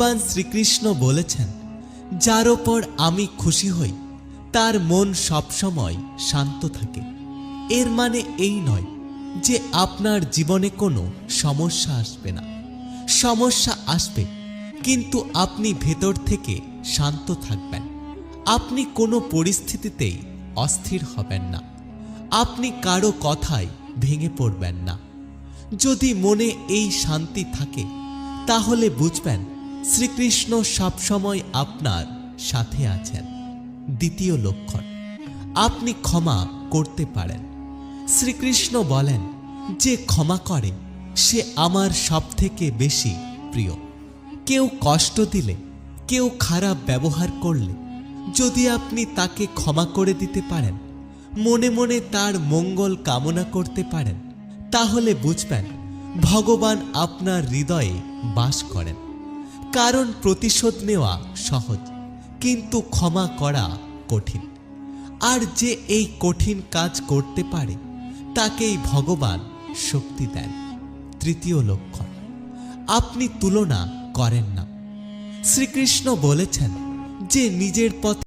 ভগবান শ্রীকৃষ্ণ বলেছেন, যার ওপর আমি খুশি হই, তার মন সবসময় শান্ত থাকে। এর মানে এই নয় যে আপনার জীবনে কোনো সমস্যা আসবে না। সমস্যা আসবে, কিন্তু আপনি ভেতর থেকে শান্ত থাকবেন। আপনি কোনো পরিস্থিতিতেই অস্থির হবেন না। আপনি কারও কথায় ভেঙে পড়বেন না। যদি মনে এই শান্তি থাকে, তাহলে বুঝবেন শ্রীকৃষ্ণ সবসময় আপনার সাথে আছেন। দ্বিতীয় লক্ষণ, আপনি ক্ষমা করতে পারেন। শ্রীকৃষ্ণ বলেন, যে ক্ষমা করে, সে আমার সবথেকে বেশি প্রিয়। কেউ কষ্ট দিলে, কেউ খারাপ ব্যবহার করলে, যদি আপনি তাকে ক্ষমা করে দিতে পারেন, মনে মনে তার মঙ্গল কামনা করতে পারেন, তাহলে বুঝবেন, ভগবান আপনার হৃদয়ে বাস করেন। কারণ প্রতিশোধ নেওয়া সহজ, কিন্তু ক্ষমা করা কঠিন। আর যে এই কঠিন কাজ করতে পারে, তাকেই ভগবান শক্তি দেন। তৃতীয় লক্ষণ, আপনি তুলনা করেন না। শ্রীকৃষ্ণ বলেছেন যে নিজের পথে